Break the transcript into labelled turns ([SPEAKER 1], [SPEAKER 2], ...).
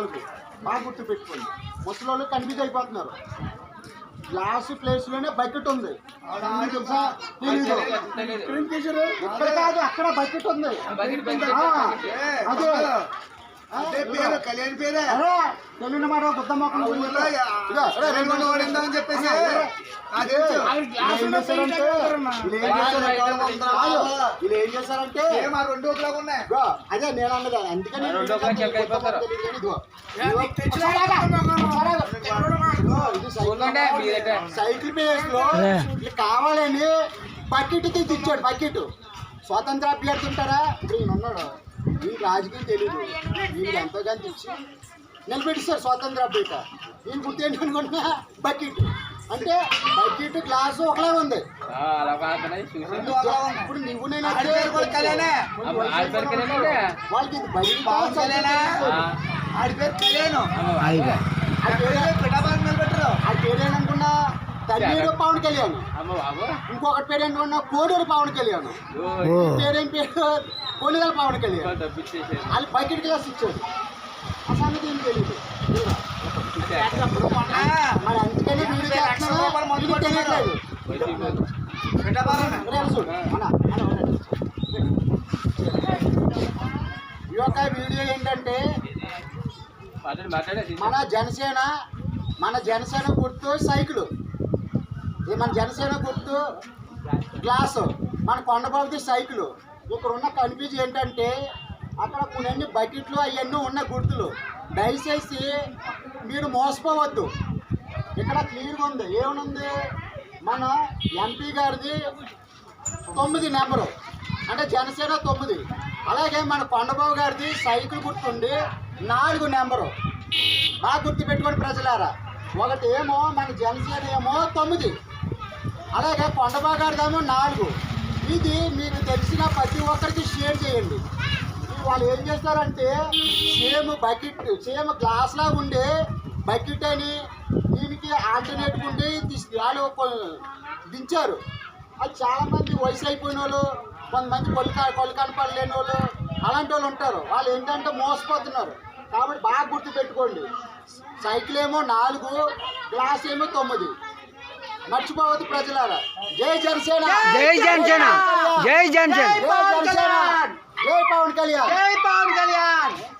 [SPEAKER 1] నాలుగు. బాగా గుర్తు పెట్టుకోండి. ముసలోళ్ళు కన్ఫ్యూజ్ అయిపోతున్నారు. లాస్ట్ ప్లేస్లోనే బకెట్ ఉంది. ఇక్కడ కాదు అక్కడ బకెట్ ఉంది. అదే.
[SPEAKER 2] పేరు కళ్యాణ్ పేరే.
[SPEAKER 1] తెలియని మాట మొక్కలు
[SPEAKER 2] ఓడిందామని చెప్పేసి?
[SPEAKER 1] చేశారంటే వీళ్ళు ఏం చేశారంటే వీళ్ళు ఏం చేశారంటే
[SPEAKER 2] ఏం ఆ రెండు ఒకలాగా ఉన్నాయి.
[SPEAKER 1] ఇదిగో, అదే నేను అన్నది అందుకని
[SPEAKER 3] మీ
[SPEAKER 1] సైకిల్ ప్లేస్లో ఇది కావాలని బకెట్ తీసి ఇచ్చాడు బకెట్ స్వాతంత్ర అభ్యర్థి ఉంటారా? ఇప్పుడు ఈయన ఉన్నాడు. ఈ రాజకీయం తెలియదు వీళ్ళు ఎంతో కానీ తెచ్చి నిలబెట్టిస్తారు స్వాతంత్ర అభ్యర్థి. ఈయన గుర్తు ఏంటనుకుంటున్నా బకెట్. అంటే బకెట్ గ్లాసు ఒకలాగా ఉంది. ఇప్పుడు నువ్వు నేను? వాళ్ళకి బయట
[SPEAKER 2] ఆడి పేరు ఆడి పేరు నిలబెట్టరు.
[SPEAKER 1] తల్లిడు పవన్ కళ్యాణ్. ఇంకొకటి పేరు ఏంటనుకున్నా కోడూరు పవన్ కళ్యాణ్. పేరేం పేరు? కొనిగల పవన్ కళ్యాణ్. వాళ్ళు బకెట్ గ్లాస్ ఇచ్చాడు. ఆ సంగతి ఏం తెలియదు మరి అందుకని వీడియో తెలియట్లేదు. ఈ యొక్క వీడియో ఏంటంటే మన జనసేన మన జనసేన గుర్తు సైకిల్. ఇది మన జనసేన గుర్తు. గ్లాసు. మన కొండబాబుది సైకిల్. ఇక్కడ ఉన్న కన్ఫ్యూజ్ ఏంటంటే అక్కడ కొన్ని బకెట్లు అవన్నీ ఉన్న గుర్తులు. దయచేసి మీరు మోసపోవద్దు. ఇక్కడ క్లియర్గా ఉంది. ఏమనుంది మన ఎంపీ గారిది తొమ్మిది నెంబరు. అంటే జనసేన తొమ్మిది. అలాగే మన కొండబాబు గారిది సైకిల్ గుర్తుండి నాలుగు నెంబరు. బాగా గుర్తుపెట్టుకోండి ప్రజలారా. ఒకటి ఏమో మన జనసేన ఏమో తొమ్మిది. అలాగే కొండబాబు గారిదేమో నాలుగు. ఇది మీకు తెలిసిన ప్రతి ఒక్కరికి షేర్ చేయండి. వాళ్ళు ఏం చేస్తారంటే సేమ్ బకెట్ సేమ్ గ్లాస్ లాగా ఉండే బకెట్ అని దీనికి ఆల్టర్నేట్ ఉండి తీసి వాళ్ళు దించారు. అది చాలామంది వయసు అయిపోయిన వాళ్ళు కొంతమంది కొలికా కొలికానపల్లి లేని వాళ్ళు అలాంటి వాళ్ళు ఉంటారు. వాళ్ళు ఏంటంటే మోసపోతున్నారు. కాబట్టి బాగా గుర్తు పెట్టుకోండి సైకిల్ ఏమో నాలుగు గ్లాస్ ఏమో తొమ్మిది. మర్చిపోవద్దు ప్రజలారా. జై జనసేన.
[SPEAKER 4] జై జనసేన. జై జనసేన.
[SPEAKER 1] జై జనసేన. జై పవన్ కళ్యాణ్.
[SPEAKER 2] జై పవన్ కళ్యాణ్.